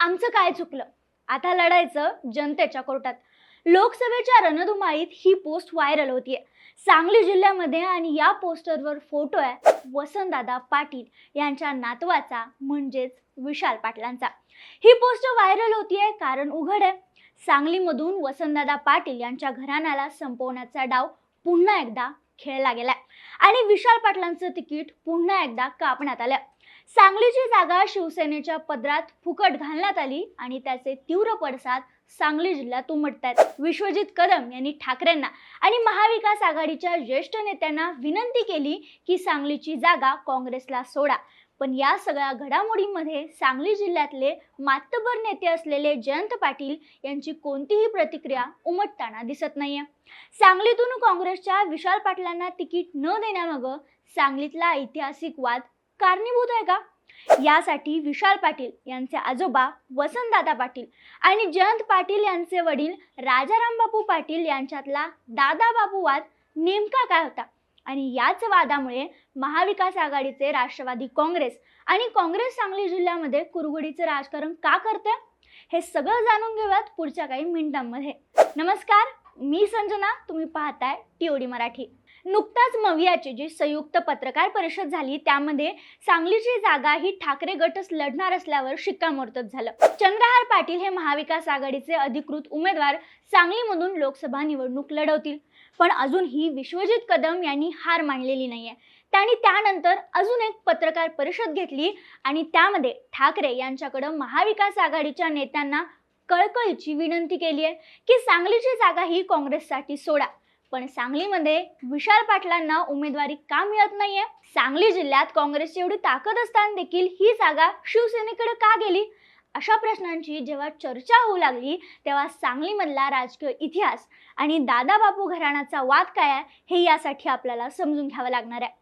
आमचं काय चुकलं? आता लढायचं जनतेच्या कोर्टात. लोकसभेच्या रणधुमाळीत ही पोस्ट व्हायरल होतीये. सांगली जिल्ह्यामध्ये आणि या पोस्टरवर फोटो आहे वसंतदादा पाटील यांच्या नातवाचा म्हणजेच विशाल पाटलांचा. ही पोस्ट व्हायरल होतीये कारण उघड आहे. सांगलीमधून वसंतदादा पाटील यांच्या घराण्याला संपवण्याचा डाव पुन्हा एकदा खेळला गेलाय. आणि विशाल पाटलांचं तिकीट पुन्हा एकदा कापण्यात आलं सांगलीची जागा शिवसेनेच्या पदरात फुकट घालण्यात आली आणि त्याचे तीव्र पडसाद सांगली जिल्ह्यात उमटत आहेत विश्वजित कदम यांनी ठाकरेंना आणि महाविकास आघाडीच्या ज्येष्ठ नेत्यांना विनंती केली की सांगलीची जागा काँग्रेसला सोडा. पण या सगळ्या घडामोडींमध्ये सांगली जिल्ह्यातले मातबर नेते असलेले जयंत पाटील यांची कोणतीही प्रतिक्रिया उमटताना दिसत नाहीये. सांगलीतून काँग्रेसच्या विशाल पाटलांना तिकीट न देण्यामागं सांगलीतला ऐतिहासिक वाद कारणीभूत आहे का? यासाठी विशाल पाटील यांचे आजोबा वसंतदादा पाटील आणि जयंत पाटील यांचे वडील राजारामबापू पाटील यांच्यातला दादा बापू वाद नेमका काय होता? आणि याच वादामुळे महाविकास आघाडीचे राष्ट्रवादी काँग्रेस आणि काँग्रेस सांगली जिल्ह्यामध्ये कुरघोडीचे राजकारण का करते हे सगळं जाणून घेऊयात पुढच्या काही मिनिटांमध्ये. नमस्कार मी संजना तुम्ही पाहताय टीओडी मराठी. नुकताच मवियाची जी संयुक्त पत्रकार परिषद झाली त्यामध्ये सांगलीची जागा ही ठाकरे गटच लढणार असल्यावर शिक्कामोर्तब झालं. चंद्रहार पाटील हे महाविकास आघाडीचे अधिकृत उमेदवार सांगलीमधून लोकसभा निवडणूक लढवतील. पण अजूनही विश्वजित कदम यांनी हार मानलेली नाहीये. त्यांनी त्यानंतर अजून एक पत्रकार परिषद घेतली आणि त्यामध्ये ठाकरे यांच्याकडं महाविकास आघाडीच्या नेत्यांना कळकळीची विनंती केली आहे की सांगलीची जागा ही काँग्रेससाठी सोडा. पण सांगलीमध्ये विशाल पाटलांना उमेदवारी का मिळत नाहीये? सांगली जिल्ह्यात काँग्रेसची एवढी ताकद असताना देखील ही जागा शिवसेनेकडे का गेली? अशा प्रश्नांची जेव्हा चर्चा होऊ लागली तेव्हा सांगलीमधला राजकीय इतिहास आणि दादाबापू घराण्याचा वाद काय आहे हे यासाठी आपल्याला समजून घ्यावं लागणार आहे.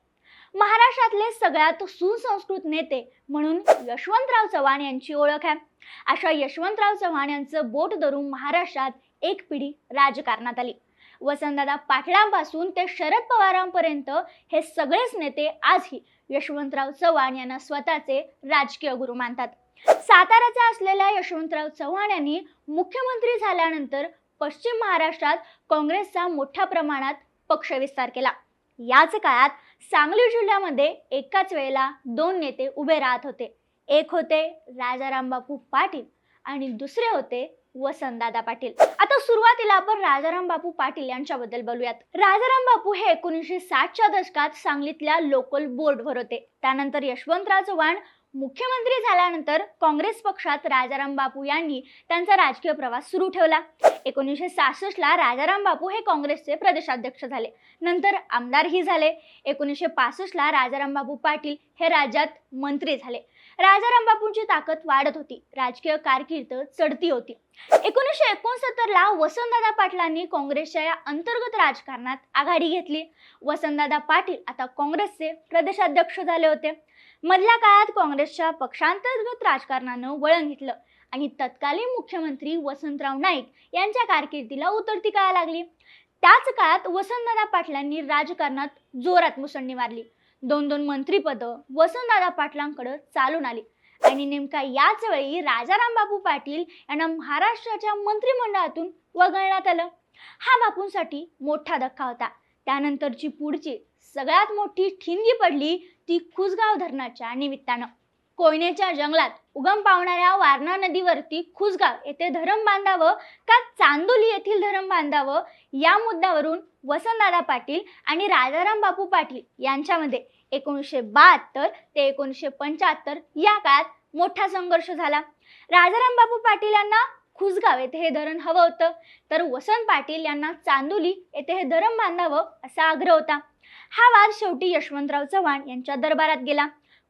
महाराष्ट्रातले सगळ्यात सुसंस्कृत नेते म्हणून यशवंतराव चव्हाण यांची ओळख आहे. अशा यशवंतराव चव्हाण यांचं बोट धरून महाराष्ट्रात एक पिढी राजकारणात आली. वसंतदादा पाटलांपासून ते शरद पवारांपर्यंत हे सगळेच नेते आजही यशवंतराव चव्हाण यांना स्वतःचे राजकीय गुरु मानतात. साताऱ्याचे असलेल्या यशवंतराव चव्हाण यांनी मुख्यमंत्री झाल्यानंतर पश्चिम महाराष्ट्रात काँग्रेसचा मोठ्या प्रमाणात पक्षविस्तार केला. याच काळात सांगली जिल्ह्यामध्ये एकाच वेळेला दोन नेते उभे राहत होते. एक होते राजारामबापू पाटील आणि दुसरे होते वसंतदादा पाटील. आता सुरुवातीला आपण राजाराम बापू पाटील यांच्याबद्दल बोलूयात. राजाराम बापू हे एकोणीसशे साठच्या दशकात सांगलीतल्या लोकल बोर्डवर होते. त्यानंतर यशवंतराव चव्हाण मुख्यमंत्री झाल्यानंतर काँग्रेस पक्षात राजाराम बापू यांनी त्यांचा राजकीय प्रवास सुरू ठेवला. एकोणीसशे सहासष्टला राजाराम बापू हे काँग्रेसचे प्रदेशाध्यक्ष झाले. नंतर आमदारही झाले. एकोणीसशे पासष्टला राजाराम बापू पाटील हे राज्यात मंत्री झाले. राजाराम बापूंची ताकद वाढत होती. राजकीय कारकीर्द चढती होती. एकोणीसशे एकोणसत्तरला वसंतदादा पाटलांनी काँग्रेसच्या या अंतर्गत राजकारणात आघाडी घेतली. वसंतदादा पाटील आता काँग्रेसचे प्रदेशाध्यक्ष झाले होते. मधल्या काळात काँग्रेसच्या पक्षांतर्गत राजकारणानं वळण घेतलं आणि तत्कालीन मुख्यमंत्री वसंतराव नाईक यांच्या कारकिर्दीला उतरती काळा लागली. त्याच काळात वसंतदादा पाटलांनी राजकारणात जोरात मुसंडी मारली. दोन दोन मंत्रीपदं वसंतदादा पाटलांकडे चालून आली. आणि नेमका याच वेळी राजाराम बापू पाटील यांना महाराष्ट्राच्या मंत्रिमंडळातून वगळण्यात आलं. हा बापूंसाठी मोठा धक्का होता. त्यानंतरची पुढची सगळ्यात मोठी ठिणगी पडली ती खुसगाव धरणाच्या निमित्तानं. कोयनेच्या जंगलात उगम पावणाऱ्या वारणा नदीवरती खुसगाव येथे धरण बांधावं का चांदोली येथील धरण बांधावं या मुद्द्यावरून वसंतदादा पाटील आणि राजाराम बापू पाटील यांच्यामध्ये एकोणीसशे बहात्तर ते एकोणीसशे पंच्याहत्तर या काळात मोठा संघर्ष झाला. राजाराम बापू पाटील यांना खुसगाव येथे हे धरण हवं होतं. तर वसंत पाटील यांना चांदोली येथे हे धरण बांधावं असा आग्रह होता. हा वाद शेवटी यशवंतराव चव्हाण यांच्या दरबारात गेला.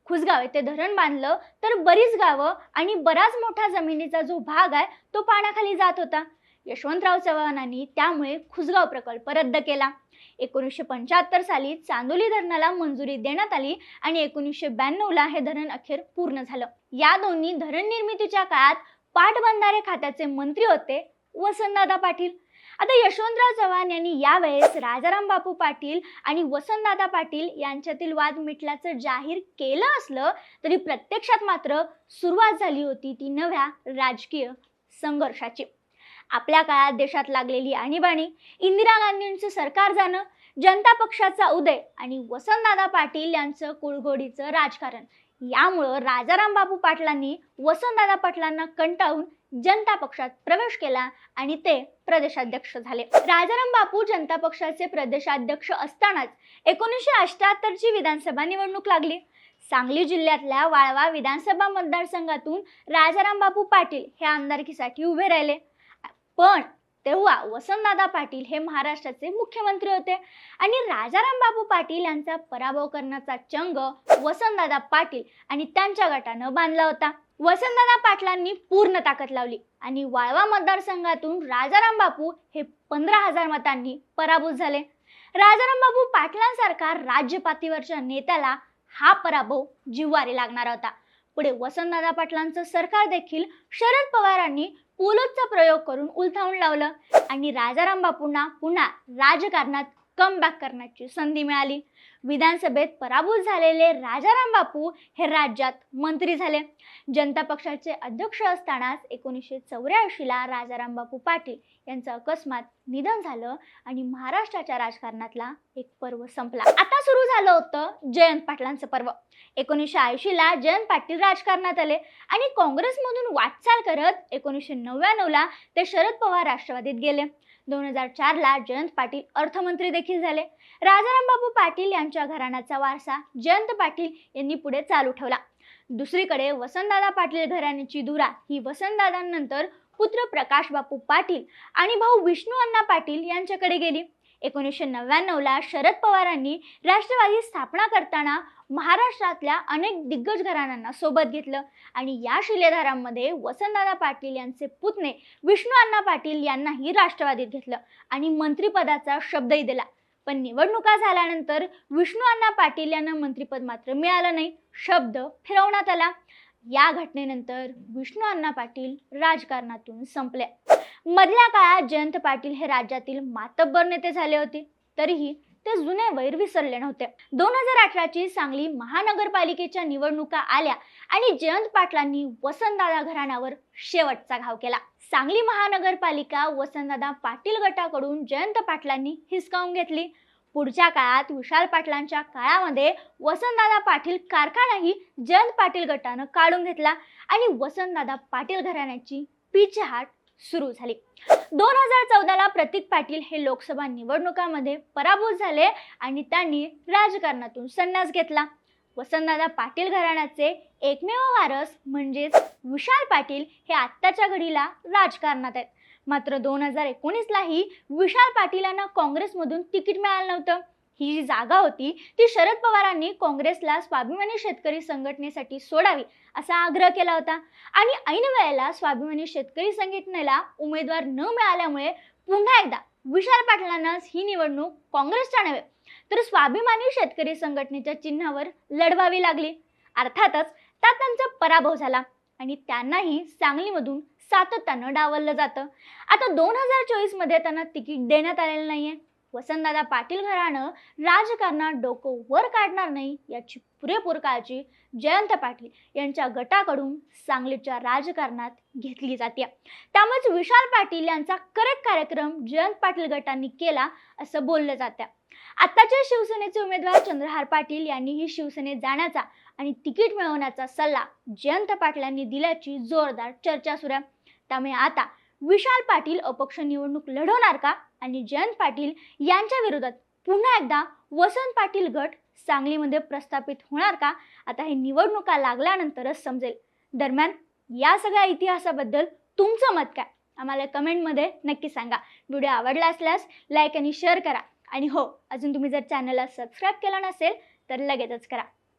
खुसगाव येथे धरण बांधलं तर बरीच गावं आणि बराच मोठा जमिनीचा जो भाग आहे तो पाण्याखाली जात होता. यशवंतराव चव्हाणांनी त्यामुळे खुसगाव प्रकल्प रद्द केला. एकोणीसशे पंच्याहत्तर साली चांदोली धरणाला मंजुरी देण्यात आली आणि एकोणीसशे ब्याण्णवला हे धरण अखेर पूर्ण झालं. या दोन्ही धरण निर्मितीच्या काळात पाटबंधारे खात्याचे मंत्री होते वसंतदादा पाटील. आता यशवंतराव चव्हाण यांनी यावेळेस राजाराम बापू पाटील आणि वसंतदादा पाटील यांच्यातील वाद मिटल्याचं जाहीर केलं असलं तरी प्रत्यक्षात मात्र सुरुवात झाली होती ती नव्या राजकीय संघर्षाची. आपल्या काळात देशात लागलेली आणीबाणी इंदिरा गांधींचं सरकार जाणं जनता पक्षाचा उदय आणि वसंतदादा पाटील यांचं कुळघोडीचं राजकारण यामुळं राजाराम बाबू पाटलांनी वसंतदादा पाटलांना कंटाळून जनता पक्षात प्रवेश केला आणि ते प्रदेशाध्यक्ष झाले. राजाराम बापू जनता पक्षाचे प्रदेशाध्यक्ष असतानाच एकोणीसशे अठ्याहत्तरची विधानसभा निवडणूक लागली. सांगली जिल्ह्यातल्या वाळवा विधानसभा मतदारसंघातून राजाराम बापू पाटील हे आमदारकीसाठी उभे राहिले. पण तेव्हा वसंतदादा पाटील हे महाराष्ट्राचे मुख्यमंत्री होते. आणि राजारामबाबू पाटील यांचा पराभव करण्याचा चंग वसंतदादा पाटील आणि त्यांच्या गटानं बांधला होता. वसंतदादा पाटलांनी पूर्ण ताकद लावली आणि वाळवा मतदारसंघातून राजाराम बापू हे पंधरा हजार मतांनी पराभूत झाले. राजाराम बापू पाटलांसारखा राज्य पातळीवरच्या नेत्याला हा पराभव जिव्हारी लागणार होता. पुढे वसंतदादा पाटलांचं सरकार देखील शरद पवारांनी पोलोदचा प्रयोग करून उलथावून लावलं आणि राजाराम बापूंना पुन्हा राजकारणात कमबॅक करण्याची संधी मिळाली. विधानसभेत पराभूत झालेले राजाराम बापू हे राज्यात मंत्री झाले. जनता पक्षाचे अध्यक्ष असतानाच एकोणीसशे चौऱ्याऐंशीला राजाराम बापू पाटील यांचं अकस्मात निधन झालं आणि महाराष्ट्राच्या राजकारणातला एक पर्व संपला. आता सुरू झालं होतं जयंत पाटलांचं पर्व. एकोणीसशे ऐंशीला जयंत पाटील राजकारणात आले आणि काँग्रेसमधून वाटचाल करत एकोणीसशे नव्याण्णवला ते शरद पवार राष्ट्रवादीत गेले. दोन हजार चारला जयंत पाटील अर्थमंत्री देखील झाले. राजारामबाबू पाटील यांच्या घराण्याचा वारसा जयंत पाटील यांनी पुढे चालू ठेवला. दुसरीकडे वसंतदादा पाटील घराण्याची धुरा ही वसंतदादांनंतर पुत्र प्रकाश बापू पाटील आणि भाऊ विष्णू अण्णा पाटील यांच्याकडे गेली. एकोणीसशे नव्याण्णवला शरद पवारांनी राष्ट्रवादी स्थापना करताना महाराष्ट्रातल्या अनेक दिग्गज घराण्यांना सोबत घेतलं आणि या शिलेधारांमध्ये वसंतदादा पाटील यांचे पुतणे विष्णू अण्णा पाटील यांनाही राष्ट्रवादीत घेतलं आणि मंत्रिपदाचा शब्दही दिला. पण निवडणुका झाल्यानंतर विष्णू अण्णा पाटील यांना मंत्रिपद मात्र मिळालं नाही. शब्द फिरवण्यात आला. या घटनेनंतर विष्णू अण्णा पाटील राजकारणातून संपले मधल्या काळात जयंत पाटील हे राज्यातील मातब्बर नेते झाले होते. तरीही ते जुने वैर विसरले नव्हते. दोन हजार अठराची सांगली महानगरपालिकेच्या निवडणुका आल्या आणि जयंत पाटलांनी वसंतदादा घराण्यावर शेवटचा घाव केला. सांगली महानगरपालिका वसंतदादा पाटील गटाकडून जयंत पाटलांनी हिसकावून घेतली. पुढच्या काळात विशाल पाटलांच्या काळामध्ये वसंतदादा पाटील कारखानाही जयंत पाटील गटानं काढून घेतला आणि वसंतदादा पाटील घराण्याची पिछेहाट सुरू झाली. दोन हजार चौदाला प्रतीक पाटील हे लोकसभा निवडणुकामध्ये पराभूत झाले आणि त्यांनी राजकारणातून संन्यास घेतला. वसंतदादा पाटील घराण्याचे एकमेव वारस म्हणजेच विशाल पाटील हे आत्ताच्या घडीला राजकारणात आहेत. मात्र दोन हजार एकोणीसलाही विशाल पाटील यांना काँग्रेसमधून तिकीट मिळालं नव्हतं. ही जी जागा होती ती शरद पवारांनी काँग्रेसला स्वाभिमानी शेतकरी संघटनेसाठी सोडावी असा आग्रह केला होता. आणि ऐन वेळेला स्वाभिमानी शेतकरी संघटनेला उमेदवार न मिळाल्यामुळे पुन्हा एकदा विशाल पाटलांनाच ही निवडणूक काँग्रेसच्या नव्हे तर स्वाभिमानी शेतकरी संघटनेच्या चिन्हावर लढवावी लागली. अर्थातच त्यात त्यांचा पराभव झाला आणि त्यांनाही सांगलीमधून सातत्यानं डावललं जातं. आता दोन हजार चोवीसमध्ये त्यांना तिकीट देण्यात आलेलं नाहीये. वसंतदादा पाटील घराणं राजकारणात डोकं वर काढणार नाही याची पुरेपूर काळजी जयंत पाटील यांच्या गटाकडून सांगलीच्या राजकारणात घेतली जाते. त्यामुळेच विशाल पाटील यांचा करेक्ट कार्यक्रम जयंत पाटील गटांनी केला असं बोललं जातं. आत्ताचे शिवसेनेचे उमेदवार चंद्रहार पाटील यांनीही शिवसेनेत जाण्याचा आणि तिकीट मिळवण्याचा सल्ला जयंत पाटलांनी दिल्याची जोरदार चर्चा सुरू आहे. त्यामुळे आता विशाल पाटील अपक्ष निवडणूक लढवणार का? आणि जयंत पाटील यांच्या विरोधात पुन्हा एकदा वसंत पाटील गट सांगलीमध्ये प्रस्थापित होणार का? आता हे निवडणुका लागल्यानंतरच समजेल. दरम्यान या सगळ्या इतिहासाबद्दल तुमचं मत काय? आम्हाला कमेंटमध्ये नक्की सांगा. व्हिडिओ आवडला असल्यास लाईक आणि शेअर करा. आणि हो अजून तुम्ही जर चॅनलला सबस्क्राईब केला नसेल तर लगेचच करा.